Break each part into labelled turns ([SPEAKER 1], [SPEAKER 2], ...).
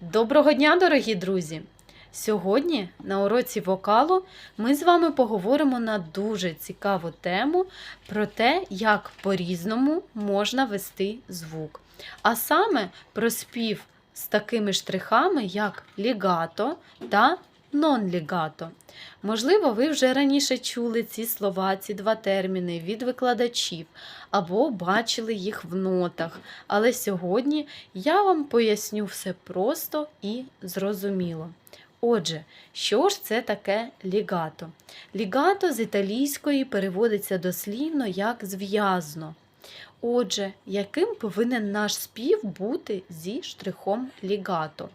[SPEAKER 1] Доброго дня, дорогі друзі! Сьогодні на уроці вокалу ми з вами поговоримо на дуже цікаву тему про те, як по-різному можна вести звук. А саме про спів з такими штрихами, як лігато та нон-лігато. Можливо, ви вже раніше чули ці слова, ці два терміни від викладачів або бачили їх в нотах. Але сьогодні я вам поясню все просто і зрозуміло. Отже, що ж це таке лігато? Лігато з італійської переводиться дослівно як зв'язно. Отже, яким повинен наш спів бути зі штрихом лігато?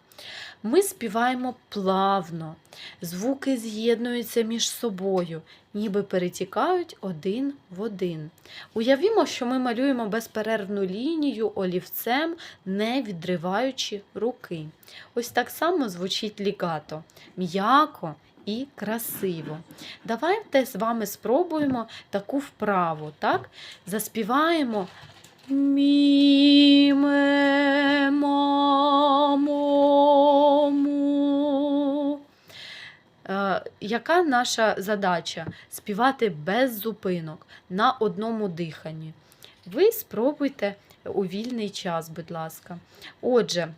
[SPEAKER 1] Ми співаємо плавно, звуки з'єднуються між собою, ніби перетікають один в один. Уявімо, що ми малюємо безперервну лінію олівцем, не відриваючи руки. Ось так само звучить лігато. М'яко і красиво. Давайте з вами спробуємо таку вправу. Так? Заспіваємо мі ме. Е, Яка наша задача? Співати без зупинок на одному диханні. Ви спробуйте у вільний час, будь ласка. Отже,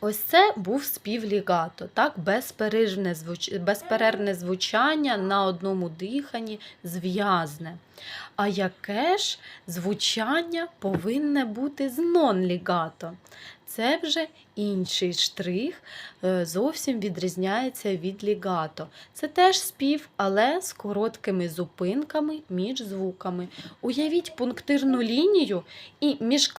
[SPEAKER 1] ось це був спів лігато, так? безперервне, звуч... безперервне звучання на одному диханні зв'язне. А яке ж звучання повинне бути з нон-лігато? Це вже інший штрих, е, зовсім відрізняється від лігато. Це теж спів, але з короткими зупинками між звуками. Уявіть пунктирну лінію, і між